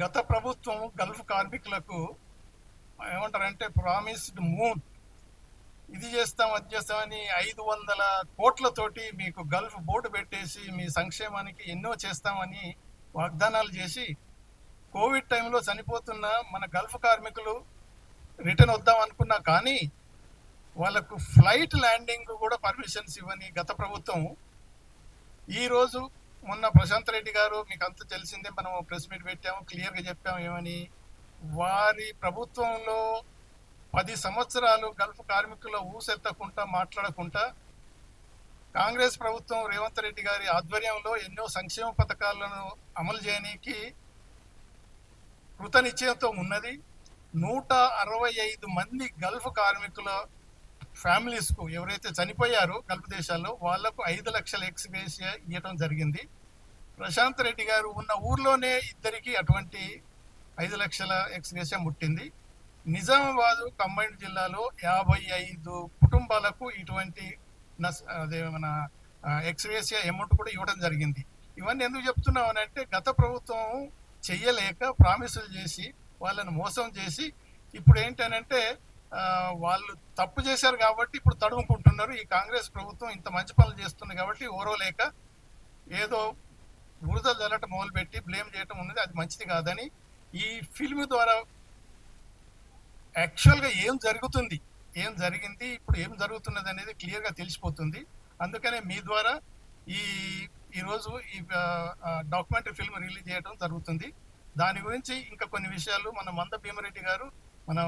గత ప్రభుత్వం గల్ఫ్ కార్మికులకు ఏమంటారంటే ప్రామిస్డ్ మూన్ ఇది చేస్తాం అది చేస్తామని ఐదు వందల కోట్లతోటి మీకు గల్ఫ్ బోర్డు పెట్టేసి మీ సంక్షేమానికి ఎన్నో చేస్తామని వాగ్దానాలు చేసి కోవిడ్ టైంలో చనిపోతున్న మన గల్ఫ్ కార్మికులు రిటర్న్ వద్దాం అనుకున్నా కానీ వాళ్ళకు ఫ్లైట్ ల్యాండింగ్ కూడా పర్మిషన్స్ ఇవ్వని గత ప్రభుత్వం ఈరోజు మొన్న ప్రశాంత్ రెడ్డి గారు మీకు అంత తెలిసిందే మనం ప్రెస్ మీట్ పెట్టాము క్లియర్గా చెప్పాము ఏమని. వారి ప్రభుత్వంలో పది సంవత్సరాలు గల్ఫ్ కార్మికుల ఊసెత్తకుండా మాట్లాడకుండా కాంగ్రెస్ ప్రభుత్వం రేవంత్ రెడ్డి గారి ఆధ్వర్యంలో ఎన్నో సంక్షేమ పథకాలను అమలు చేయడానికి కృతనిశ్చయంతో ఉన్నది. నూట అరవై ఐదు మంది గల్ఫ్ కార్మికుల ఫ్యామిలీస్కు ఎవరైతే చనిపోయారో గల్ఫ్ దేశాల్లో వాళ్ళకు ఐదు లక్షల ఎక్స్గ్రేషియా ఇవ్వడం జరిగింది. ప్రశాంత్ రెడ్డి గారు ఉన్న ఊర్లోనే ఇద్దరికి అటువంటి ఐదు లక్షల ఎక్స్గ్రేషియా ముట్టింది. నిజామాబాద్ కంబైన్డ్ జిల్లాలో యాభై ఐదు కుటుంబాలకు ఇటువంటి నస్ అదే మన ఎక్స్గ్రేషియా అమౌంట్ కూడా ఇవ్వడం జరిగింది. ఇవన్నీ ఎందుకు చెప్తున్నాం అని అంటే గత ప్రభుత్వం చెయ్యలేక ప్రామిసులు చేసి వాళ్ళని మోసం చేసి ఇప్పుడు ఏంటనంటే వాళ్ళు తప్పు చేశారు కాబట్టి ఇప్పుడు తడుముకుంటున్నారు. ఈ కాంగ్రెస్ ప్రభుత్వం ఇంత మంచి పనులు చేస్తుంది కాబట్టి ఓరవలేక ఏదో బురద జల్లటం మొదలుపెట్టి బ్లేమ్ చేయటం ఉన్నది. అది మంచిది కాదని ఈ ఫిల్మ్ ద్వారా యాక్చువల్గా ఏం జరుగుతుంది ఏం జరిగింది ఇప్పుడు ఏం జరుగుతున్నది అనేది క్లియర్గా తెలిసిపోతుంది. అందుకనే మీ ద్వారా ఈ ఈరోజు ఈ డాక్యుమెంటరీ ఫిల్మ్ రిలీజ్ చేయడం జరుగుతుంది. దాని గురించి ఇంకా కొన్ని విషయాలు మన మంద భీమరెడ్డి గారు మన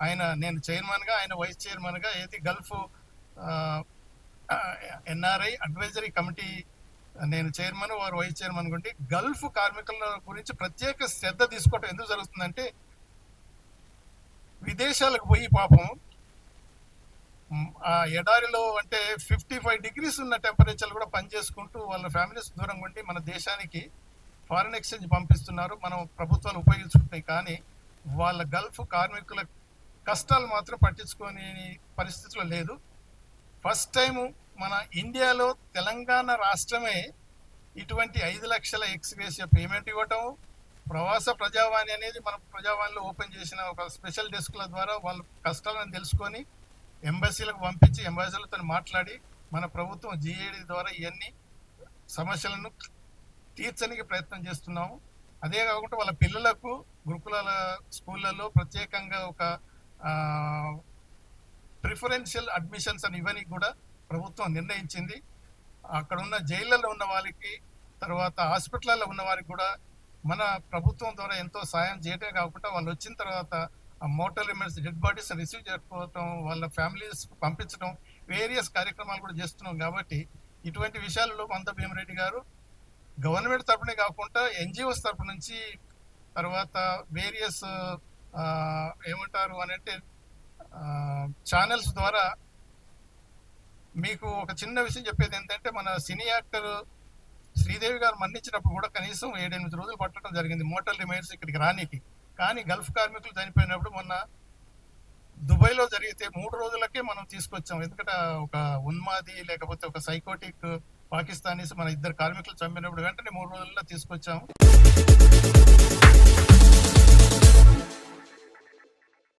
ఆయన నేను చైర్మన్గా ఆయన వైస్ చైర్మన్గా ఏది గల్ఫ్ ఎన్ఆర్ఐ అడ్వైజరీ కమిటీ నేను చైర్మన్ వారు వైస్ చైర్మన్ గుండి గల్ఫ్ కార్మికుల గురించి ప్రత్యేక శ్రద్ధ తీసుకోవటం ఎందుకు జరుగుతుందంటే విదేశాలకు పోయి పాపం ఆ ఎడారిలో అంటే ఫిఫ్టీ ఫైవ్ డిగ్రీస్ ఉన్న టెంపరేచర్ కూడా పనిచేసుకుంటూ వాళ్ళ ఫ్యామిలీస్ దూరంగా ఉండి మన దేశానికి ఫారిన్ ఎక్స్చేంజ్ పంపిస్తున్నారు. మనం ప్రభుత్వాలు ఉపయోగించుకుంటున్నాయి కానీ వాళ్ళ గల్ఫ్ కార్మికులకు కష్టాలు మాత్రం పట్టించుకొని పరిస్థితిలో లేదు. ఫస్ట్ టైం మన ఇండియాలో తెలంగాణ రాష్ట్రమే ఇటువంటి ఐదు లక్షల ఎక్స్గ్రేషియా పేమెంట్ ఇవ్వటం ప్రవాస ప్రజావాణి అనేది మన ప్రజావాణిలో ఓపెన్ చేసిన ఒక స్పెషల్ డెస్క్ల ద్వారా వాళ్ళ కష్టాలను తెలుసుకొని ఎంబసీలకు పంపించి ఎంబసీలతో మాట్లాడి మన ప్రభుత్వం జిఏడి ద్వారా ఇవన్నీ సమస్యలను తీర్చడానికి ప్రయత్నం చేస్తున్నాము. అదే కాకుండా వాళ్ళ పిల్లలకు గురుకులాల స్కూళ్ళలో ప్రత్యేకంగా ఒక ప్రిఫరెన్షియల్ అడ్మిషన్స్ అని ఇవన్నీ కూడా ప్రభుత్వం నిర్ణయించింది. అక్కడ ఉన్న జైళ్ళలో ఉన్న వాళ్ళకి తర్వాత హాస్పిటల్లో ఉన్న వారికి కూడా మన ప్రభుత్వం ద్వారా ఎంతో సాయం చేయటమే కాకుండా వాళ్ళు వచ్చిన తర్వాత ఆ mortal remains dead bodies receive చేసుకోవటం వాళ్ళ ఫ్యామిలీస్ పంపించడం వేరియస్ కార్యక్రమాలు కూడా చేస్తున్నాం కాబట్టి ఇటువంటి విషయాలలో మంద భీమరెడ్డి గారు గవర్నమెంట్ తరపునే కాకుండా ఎన్జిఓస్ తరపు నుంచి తర్వాత వేరియస్ ఏమంటారు అని అంటే ఛానల్స్ ద్వారా మీకు ఒక చిన్న విషయం చెప్పేది ఏంటంటే మన సినీ యాక్టర్ శ్రీదేవి గారు మరణించినప్పుడు కూడా కనీసం ఏడెనిమిది రోజులు పట్టడం జరిగింది. మోటల్ రిమైన్స్ ఇక్కడికి రానికి. కానీ గల్ఫ్ కార్మికులు చనిపోయినప్పుడు మొన్న దుబాయ్లో జరిగితే మూడు రోజులకే మనం తీసుకొచ్చాం. ఎందుకంటే ఒక ఉన్మాది లేకపోతే ఒక సైకోటిక్ పాకిస్తానీస్ మన ఇద్దరు కార్మికులు చంపినప్పుడు వెంటనే మూడు రోజుల్లో తీసుకొచ్చాం.